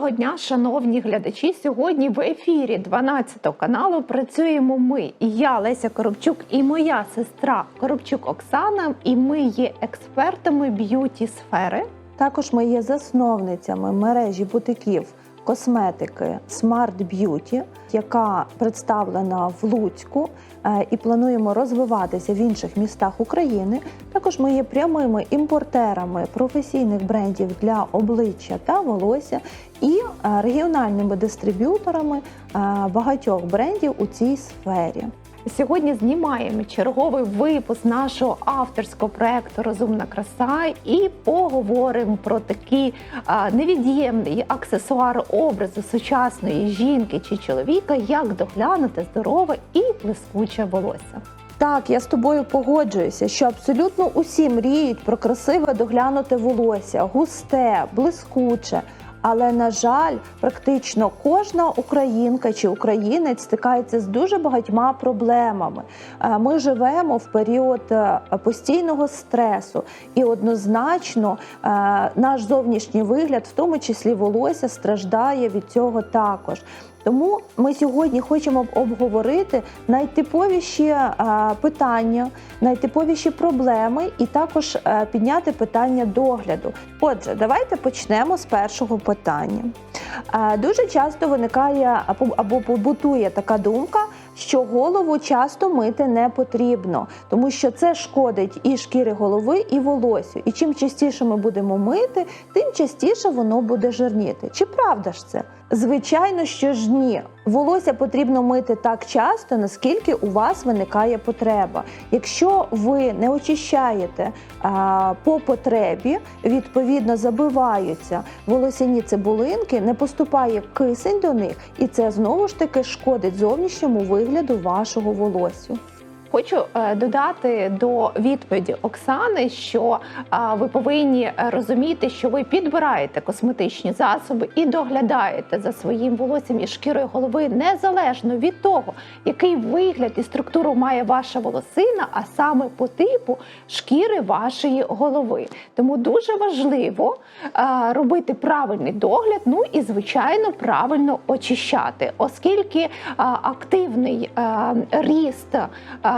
Доброго дня, шановні глядачі. Сьогодні в ефірі 12 каналу працюємо ми. Я Леся Коробчук і моя сестра Коробчук Оксана. І ми є експертами б'юті сфери. Також ми є засновницями мережі бутиків косметики Smart Beauty, яка представлена в Луцьку, е, і плануємо розвиватися в інших містах України. Також ми є прямими імпортерами професійних брендів для обличчя та волосся і е, регіональними дистриб'юторами е, багатьох брендів у цій сфері. Сьогодні знімаємо черговий випуск нашого авторського проекту Розумна краса і поговоримо про такий невід'ємний аксесуар образу сучасної жінки чи чоловіка, як доглянути здорове і блискуче волосся. Так, я з тобою погоджуюся, що абсолютно усі мріють про красиве доглянуте волосся, густе, блискуче. Але на жаль, практично кожна українка чи українець стикається з дуже багатьма проблемами. Е, Ми живемо в період е, постійного стресу, і однозначно е, наш зовнішній вигляд, в тому числі волосся, страждає від цього також. Тому ми сьогодні хочемо обговорити найтиповіші е, питання, найтиповіші проблеми, і також е, підняти питання догляду. Отже, давайте почнемо з першого питання. Е, Дуже часто виникає або, побутує така думка, що голову часто мити не потрібно, тому що це шкодить і шкіри голови, і волосю. І чим частіше ми будемо мити, тим частіше воно буде жирніти. Чи правда ж це? Звичайно, що ж ні. Волосся потрібно мити так часто, наскільки у вас виникає потреба. Якщо ви не очищаєте а, по потребі, відповідно забиваються волосяні цибулинки, не поступає кисень до них, і це знову ж таки шкодить зовнішньому вигляду вашого волосся. Хочу е, додати до відповіді Оксани, що е, ви повинні е, розуміти, що ви підбираєте косметичні засоби і доглядаєте за своїм волоссям і шкірою голови незалежно від того, який вигляд і структуру має ваша волосина, а саме по типу шкіри вашої голови. Тому дуже важливо робити правильний догляд, ну і звичайно правильно очищати, оскільки активний ріст.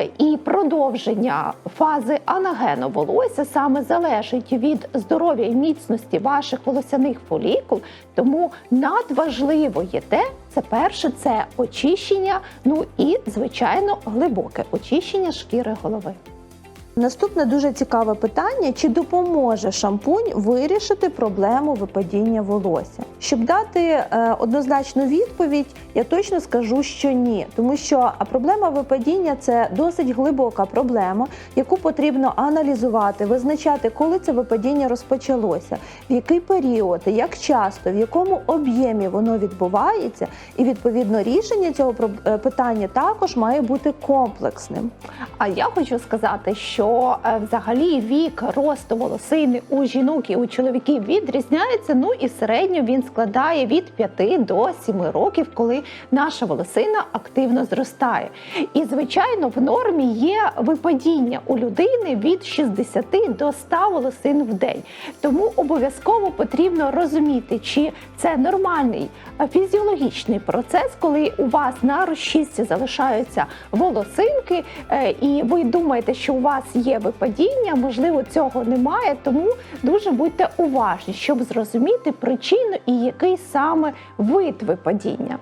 І продовження фази анагену волосся саме залежить від здоров'я і міцності ваших волосяних фолікул. Тому надважливо є те, це перше, це очищення, ну і звичайно глибоке очищення шкіри голови. Наступне дуже цікаве питання: чи допоможе шампунь вирішити проблему випадіння волосся? Щоб дати е, однозначну відповідь, я точно скажу, що ні, тому що проблема випадіння це досить глибока проблема, яку потрібно аналізувати, визначати, коли це випадіння розпочалося, в який період, як часто, в якому об'ємі воно відбувається, і відповідно рішення цього е, питання також має бути комплексним. А я хочу сказати, що е, взагалі вік росту волосини у жінок і у чоловіків відрізняється. Ну і середньо він складає від 5 до 7 років, коли наша волосина активно зростає. І звичайно, в нормі є випадіння у людини від 60 до 100 волосин в день. Тому обов'язково потрібно розуміти, чи це нормальний е, фізіологічний процес, коли у вас на розчісці залишаються волосинки, е, і ви думаєте, що у вас є випадіння, можливо, цього немає. Тому дуже будьте уважні, щоб зрозуміти причину і який саме вид випадіння.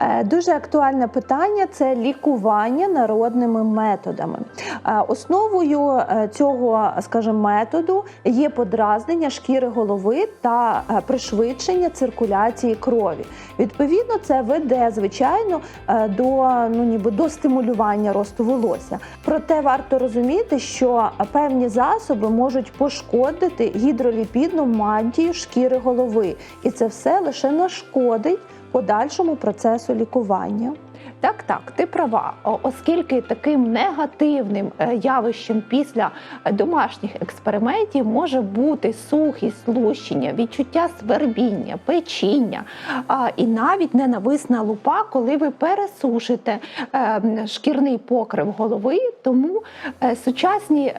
Е, Дуже актуальне питання це лікування народними методами. Е, Основою е, цього, скажімо, методу є подразнення шкіри голови та пришвидшення циркуляції крові. Відповідно, це веде звичайно до ну ніби до стимулювання росту волосся. Проте варто розуміти, що певні засоби можуть пошкодити гідроліпідну мантію шкіри голови, і це все лише нашкодить подальшому процесу лікування. Так, так, ти права, оскільки таким негативним е, явищем після домашніх експериментів може бути сухість, лущення, відчуття свербіння, печіння і навіть ненависна лупа, коли ви пересушите е, шкірний покрив голови. Тому е, сучасні.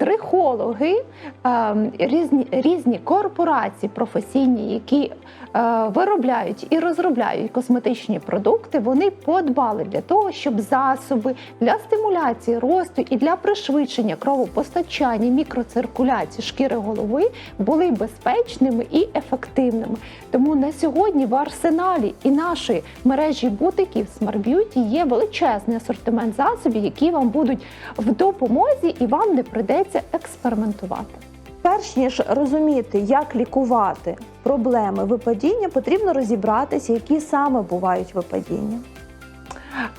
Ем, трихологи, е, різні, різні корпорації професійні, які е, виробляють і розробляють косметичні продукти, вони подбали для того, щоб засоби для стимуляції росту і для пришвидшення кровопостачання, мікроциркуляції шкіри голови були безпечними і ефективними. Тому на сьогодні в арсеналі і нашої мережі бутиків Smart Beauty є величезний асортимент засобів, які вам будуть в допомозі, і вам не прийдеться експериментувати. Перш ніж розуміти, як лікувати проблеми випадіння, потрібно розібратися, які саме бувають випадіння.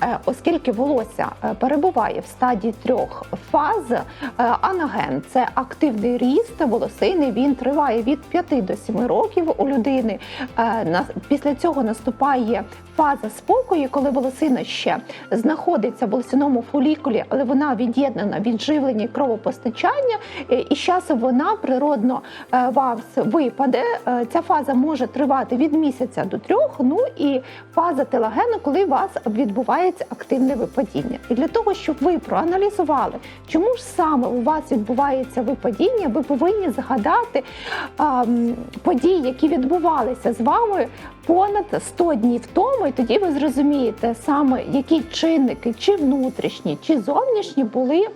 Е, Оскільки волосся е, перебуває в стадії трьох фаз, е, анаген це активний ріст волосини. Він триває від 5 до 7 років у людини. Після цього наступає фаза спокою, коли волосина ще знаходиться в волосяному фолікулі, але вона від'єднана від живлення і кровопостачання, і з часом вона природно вас випаде. Ця фаза може тривати від місяця до трьох. Ну і фаза телагену, коли вас відбувається активне випадіння. І для того, щоб ви проаналізували, чому ж саме у вас відбувається випадіння, ви повинні згадати а, події, які відбувалися з вами понад 100 днів тому, і тоді ви зрозумієте саме, які чинники, чи внутрішні, чи зовнішні були.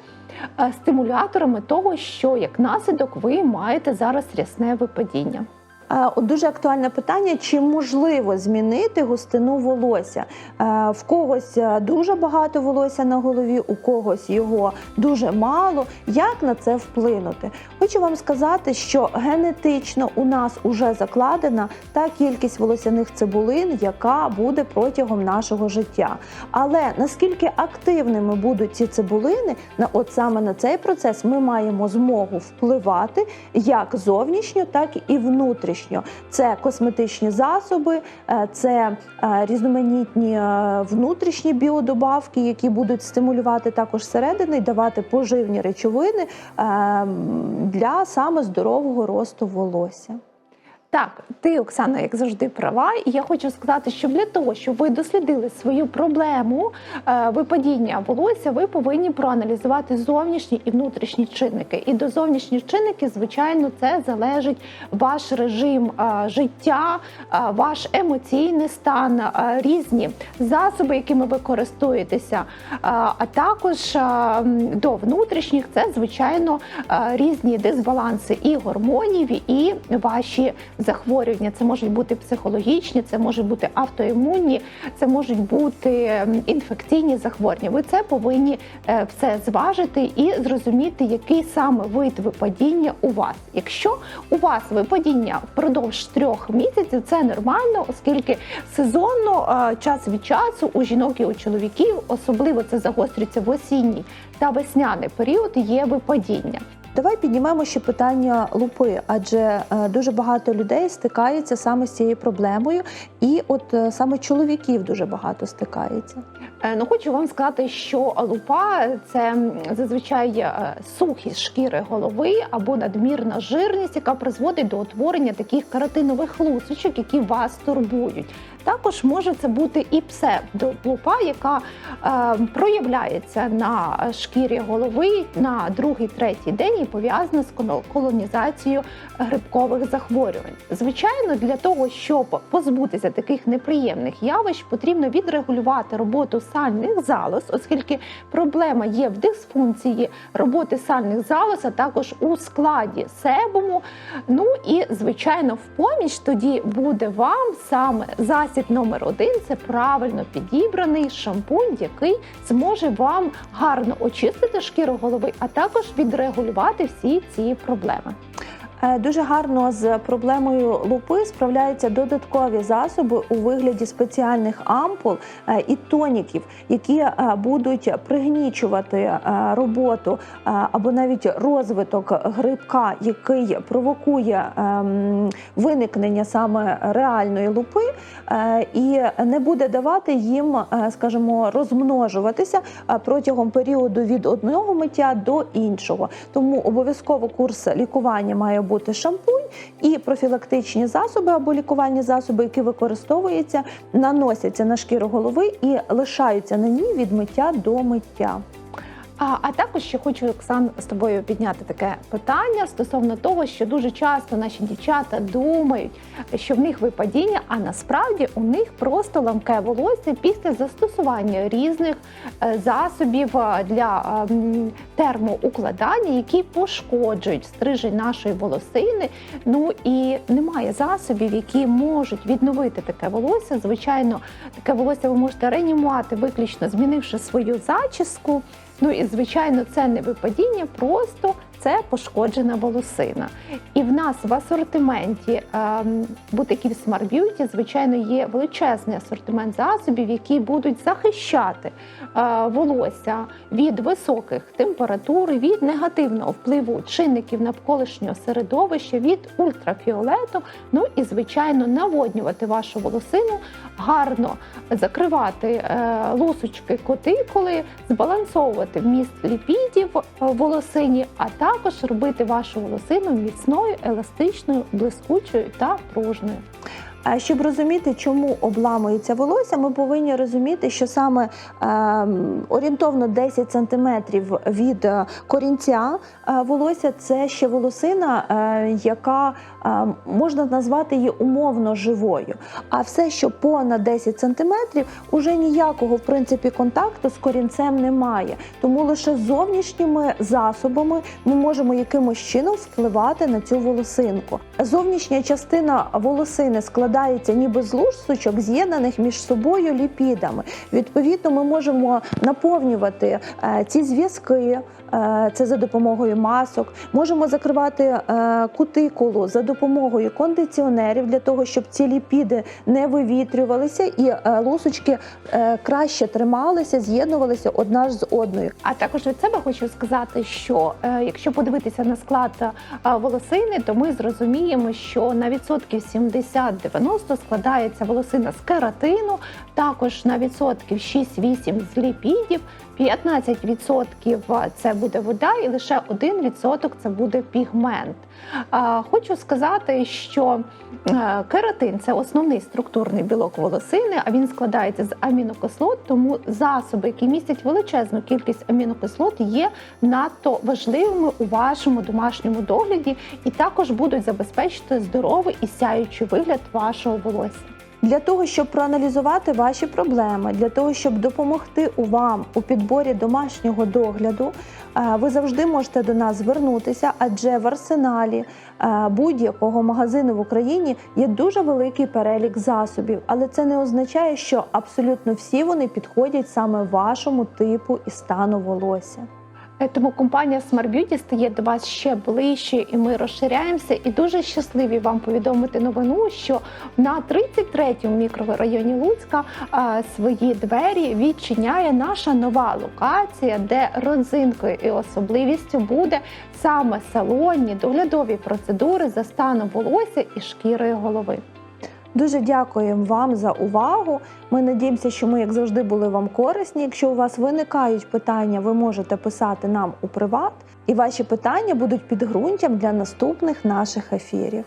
Стимуляторами того, що як наслідок ви маєте зараз рясне випадіння. Е, от Дуже актуальне питання: чи можливо змінити густину волосся? Е, В когось е, дуже багато волосся на голові, у когось його дуже мало. Як на це вплинути? Хочу вам сказати, що генетично у нас уже закладена та кількість волосяних цибулин, яка буде протягом нашого життя. Але наскільки активними будуть ці цибулини, на от саме на цей процес ми маємо змогу впливати як зовнішньо, так і внутрішньо. Це косметичні засоби, е, це е, різноманітні е, внутрішні біодобавки, які будуть стимулювати також середини і давати поживні речовини для саме здорового росту волосся. Так, ти, Оксана, як завжди, права. І я хочу сказати, що для того, щоб ви дослідили свою проблему е, випадіння волосся, ви повинні проаналізувати зовнішні і внутрішні чинники. І до зовнішніх чинників, звичайно, це залежить ваш режим е, життя, е, ваш емоційний стан, різні засоби, якими ви користуєтеся. А також до внутрішніх це звичайно різні дисбаланси і гормонів, і ваші захворювання. Це можуть бути психологічні, це можуть бути автоімунні, це можуть бути інфекційні захворювання. Ви це повинні е, все зважити і зрозуміти, який саме вид випадіння у вас. Якщо у вас випадіння впродовж трьох місяців, це нормально, оскільки сезонно е, час від часу у жінок і у чоловіків, особливо це загострюється в осінній та весняний період, є випадіння. Давай піднімемо ще питання лупи, адже е, дуже багато людей стикаються саме з цією проблемою, і от е, саме чоловіків дуже багато стикається. Е, Ну, хочу вам сказати, що лупа це зазвичай е, сухість шкіри голови або надмірна жирність, яка призводить до утворення таких каротинових лусочок, які вас турбують. Також може це бути і псевдолупа, яка е, проявляється на шкірі голови на другий, третій день і пов'язана з колонізацією грибкових захворювань. Звичайно, для того, щоб позбутися таких неприємних явищ, потрібно відрегулювати роботу сальних залоз, оскільки проблема є в дисфункції роботи сальних залоз, а також у складі себуму. Ну і звичайно, в поміч тоді буде вам саме засіб номер один. Це правильно підібраний шампунь, який зможе вам гарно очистити шкіру голови, а також відрегулювати всі ці проблеми. Е, Дуже гарно з проблемою лупи справляються додаткові засоби у вигляді спеціальних ампул е, і тоніків, які е, будуть пригнічувати роботу або навіть розвиток грибка, який провокує ем, виникнення саме реальної лупи, і не буде давати їм, скажімо, розмножуватися протягом періоду від одного миття до іншого. Тому обов'язково курс лікування має бути шампунь і профілактичні засоби або лікувальні засоби, які використовуються, наносяться на шкіру голови і лишаються на ній від миття до миття. А, а також ще хочу Оксан з тобою підняти таке питання стосовно того, що дуже часто наші дівчата думають, що в них випадіння, а насправді у них просто ламке волосся після застосування різних е, засобів е, для е, термоукладання, які пошкоджують стрижень нашої волосини. Ну і немає засобів, які можуть відновити таке волосся. Звичайно, таке волосся ви можете реанімувати, виключно змінивши свою зачіску. Ну і звичайно, це не випадіння, просто це пошкоджена волосина. І в нас в асортименті ем, бутиків Smart Beauty, звичайно, є величезний асортимент засобів, які будуть захищати е, волосся від високих температур, від негативного впливу чинників навколишнього середовища, від ультрафіолету. Ну і звичайно, наводнювати вашу волосину, гарно закривати е, лусочки кутикули, збалансовувати вміст ліпідів в волосині, а також робити вашу волосину міцною, еластичною, блискучою та пружною. Щоб розуміти, чому обламується волосся, ми повинні розуміти, що саме е, орієнтовно 10 см від корінця е, волосся це ще волосина, е, яка можна назвати її умовно живою. А все, що понад 10 см, уже ніякого в принципі контакту з корінцем немає. Тому лише зовнішніми засобами ми можемо якимось чином впливати на цю волосинку. Зовнішня частина волосини складається ніби з лусочок, з'єднаних між собою ліпідами. Відповідно, ми можемо наповнювати е, ці зв'язки. Е, Це за допомогою масок, можемо закривати е, кутикулу за допомогою кондиціонерів для того, щоб ці ліпіди не вивітрювалися і е, лусочки краще трималися, з'єднувалися одна з одною. А також від себе хочу сказати, що якщо подивитися на склад волосини, то ми зрозуміємо, що на відсотків 70-90 складається волосина з кератину, також на відсотків 6-8 з ліпідів, 15% це буде вода, і лише 1% це буде пігмент. Хочу сказати, що е, кератин це основний структурний білок волосини, а він складається з амінокислот, тому засоби, які містять величезну кількість амінокислот, є надто важливими у вашому домашньому догляді і також будуть забезпечити здоровий і сяючий вигляд вашого волосся. Для того, щоб проаналізувати ваші проблеми, для того, щоб допомогти вам у підборі домашнього догляду, е, ви завжди можете до нас звернутися, адже в арсеналі е, будь-якого магазину в Україні є дуже великий перелік засобів, але це не означає, що абсолютно всі вони підходять саме вашому типу і стану волосся. Е, Тому компанія Smart Beauty стає до вас ще ближче, і ми розширяємося. І дуже щасливі вам повідомити новину, що на 33-му мікрорайоні Луцька е, свої двері відчиняє наша нова локація, де родзинкою і особливістю буде саме салонні доглядові процедури за станом волосся і шкірою голови. Дуже дякуємо вам за увагу. Ми надіємося, що ми, як завжди, були вам корисні. Якщо у вас виникають питання, ви можете писати нам у приват, і ваші питання будуть підґрунтям для наступних наших ефірів.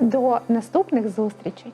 До наступних зустрічей!